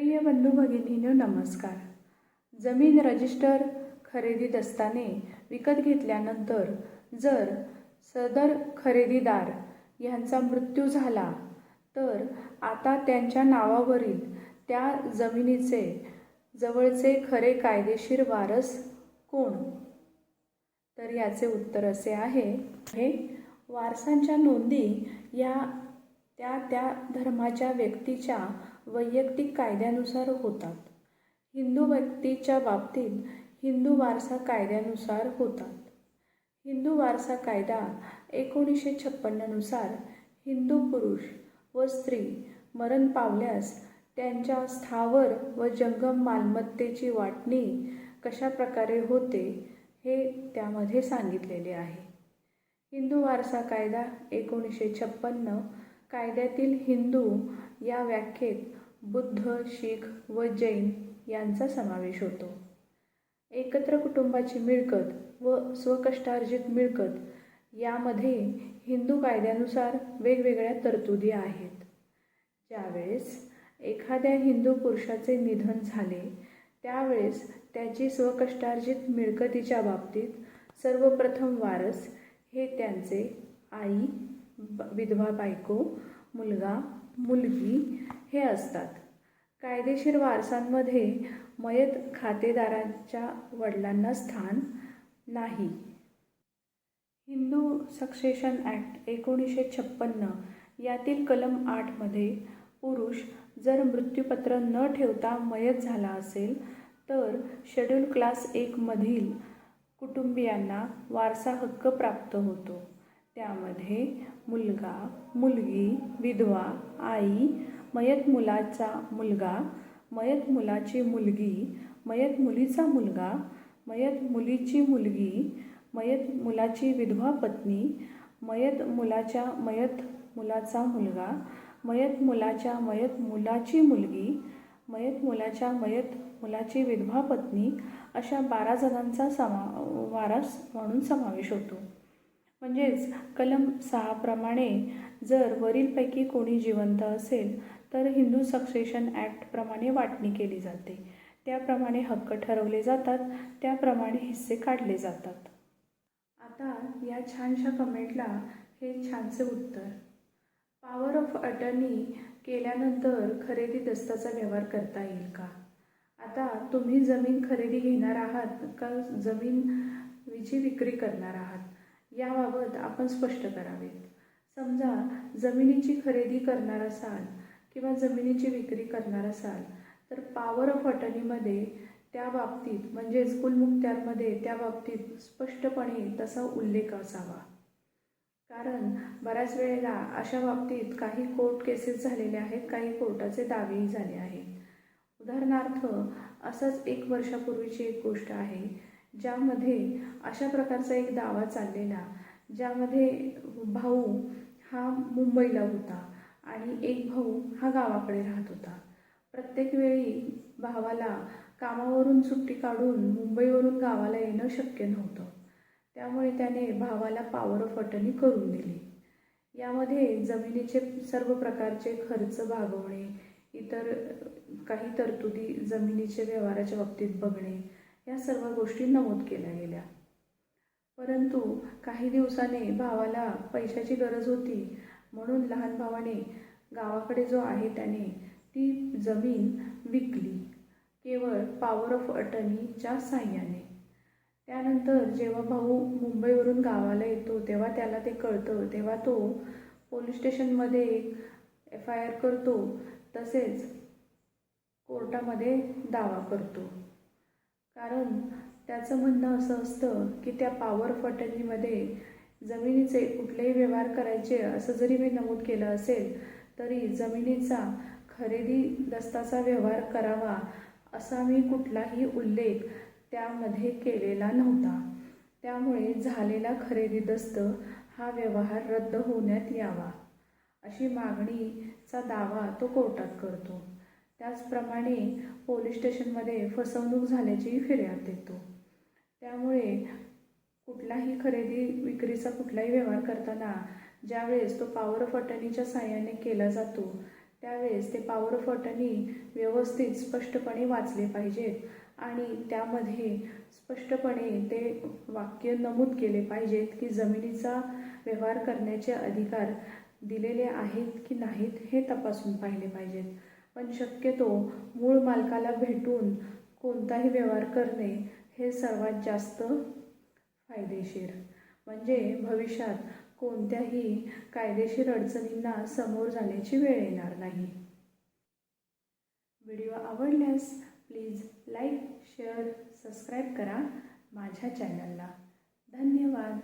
प्रिय बंधू भगिनींनो नमस्कार. जमीन रजिस्टर खरेदी दस्ताने विकत घेतल्यानंतर जर सदर खरेदीदार यांचा मृत्यू झाला तर आता त्यांच्या नावावरील त्या जमिनीचे जवळचे खरे कायदेशीर वारस कोण? तर याचे उत्तर असे आहे हे वारसांच्या नोंदी या त्या त्या धर्माच्या व्यक्तीच्या वैयक्तिक कायद्यानुसार होतात. हिंदू व्यक्तीच्या बाबतीत हिंदू वारसा कायद्यानुसार होतात. हिंदू वारसा कायदा एकोणीसशे छप्पन्ननुसार हिंदू पुरुष व स्त्री मरण पावल्यास त्यांच्या स्थावर व जंगम मालमत्तेची वाटणी कशा प्रकारे होते हे त्यामध्ये सांगितलेले आहे. हिंदू वारसा कायदा एकोणीसशे छप्पन्न कायद्यातील हिंदू या व्याख्येत बुद्ध शीख व जैन यांचा समावेश होतो. एकत्र कुटुंबाची मिळकत व स्वकष्टार्जित मिळकत यामध्ये हिंदू कायद्यानुसार वेगवेगळ्या तरतुदी आहेत. ज्यावेळेस एखाद्या हिंदू पुरुषाचे निधन झाले त्यावेळेस त्याची स्वकष्टार्जित मिळकतीच्या बाबतीत सर्वप्रथम वारस हे त्यांचे आई विधवा बायको मुलगा मुलगी हे असतात. कायदेशीर वारसांमध्ये मयत खातेदारांच्या वडिलांना स्थान नाही. हिंदू सक्सेशन ॲक्ट एकोणीसशे छप्पन्न यातील कलम आठमध्ये पुरुष जर मृत्यूपत्र न ठेवता मयत झाला असेल तर शेड्यूल क्लास एकमधील कुटुंबियांना वारसा हक्क प्राप्त होतो. त्यामध्ये मुलगा मुलगी विधवा आई मयत मुलाचा मुलगा मयत मुलाची मुलगी मयत मुलीचा मुलगा मयत मुलीची मुलगी मयत मुलाची विधवा पत्नी मयत मुलाच्या मयत मुलाचा मुलगा मयत मुलाच्या मयत मुलाची मुलगी मयत मुलाच्या मयत मुलाची विधवा पत्नी अशा बारा जणांचा समा वारस म्हणून समावेश होतो. म्हणजेच कलम सहाप्रमाणे जर वरीलपैकी कोणी जिवंत असेल तर हिंदू सक्सेशन ॲक्टप्रमाणे वाटणी केली जाते. त्याप्रमाणे हक्क ठरवले जातात त्याप्रमाणे हिस्से काढले जातात. आता या छानशा कमेंटला हे छानसे उत्तर. पॉवर ऑफ अटर्नी केल्यानंतर खरेदी दस्ताचा व्यवहार करता येईल का? आता तुम्ही जमीन खरेदी घेणार आहात का? जमीन विची विक्री करणार आहात? याबाबत आपण स्पष्ट करावेत. समजा जमिनीची खरेदी करणार असाल किंवा जमिनीची विक्री करणार असाल तर पॉवर ऑफ अटर्नीमध्ये त्या बाबतीत म्हणजेच कुलमुक्त्यांमध्ये त्या बाबतीत स्पष्टपणे तसा उल्लेख असावा. कारण बऱ्याच वेळेला अशा बाबतीत काही कोर्ट केसेस झालेले आहेत काही कोर्टाचे दावेही झाले आहेत. उदाहरणार्थ असंच एक वर्षापूर्वीची एक गोष्ट आहे ज्यामध्ये अशा प्रकारचा एक दावा चाललेला ज्यामध्ये भाऊ हा मुंबईला होता आणि एक भाऊ हा गावाकडे राहत होता. प्रत्येक वेळी भावाला कामावरून सुट्टी काढून मुंबईवरून गावाला येणं शक्य नव्हतं. त्यामुळे त्याने भावाला पावर ऑफ अटर्नी करून दिली. यामध्ये जमिनीचे सर्व प्रकारचे खर्च भागवणे इतर काही तरतुदी जमिनीचे व्यवहाराच्या बाबतीत बघणे या सर्व गोष्टी नमूद केल्या गेल्या. परंतु काही दिवसाने भावाला पैशाची गरज होती म्हणून लहान भावाने गावाकडे जो आहे त्याने ती जमीन विकली. केवळ पॉवर ऑफ अटर्नीच्या साह्याने. त्यानंतर जेव्हा भाऊ मुंबईवरून गावाला येतो तेव्हा त्याला ते कळतं. तेव्हा तो पोलीस स्टेशनमध्ये एक एफ आय आर करतो. तसेच कोर्टामध्ये दावा करतो. कारण त्याचं म्हणणं असं असतं की त्या पॉवर ऑफ अटर्नीमध्ये जमिनीचे कुठलेही व्यवहार करायचे असं जरी मी नमूद केलं असेल तरी जमिनीचा खरेदी दस्ताचा व्यवहार करावा असा मी कुठलाही उल्लेख त्यामध्ये केलेला नव्हता. त्यामुळे झालेला खरेदी दस्त हा व्यवहार रद्द होण्यात यावा अशी मागणीचा दावा तो कोर्टात करतो. त्याचप्रमाणे पोलीस स्टेशनमध्ये फसवणूक झाल्याचीही फिर्याद देतो. त्यामुळे कुठलाही खरेदी विक्रीचा कुठलाही व्यवहार करताना ज्यावेळेस तो पॉवर ऑफ अटर्नीच्या साह्याने केला जातो त्यावेळेस ते पॉवर ऑफ अटर्नी व्यवस्थित स्पष्टपणे वाचले पाहिजेत आणि त्यामध्ये स्पष्टपणे ते वाक्य नमूद केले पाहिजेत की जमिनीचा व्यवहार करण्याचे अधिकार दिलेले आहेत की नाहीत हे तपासून पाहिले पाहिजेत. पण शक्यतो मूळ मालकाला भेटून कोणताही व्यवहार करणे हे सर्वात जास्त फायदेशीर. म्हणजे भविष्यात कोणत्याही कायदेशीर अडचणींना समोर जाण्याची वेळ येणार नाही. व्हिडिओ आवडल्यास प्लीज लाईक शेअर सबस्क्राईब करा माझ्या चॅनलला. धन्यवाद.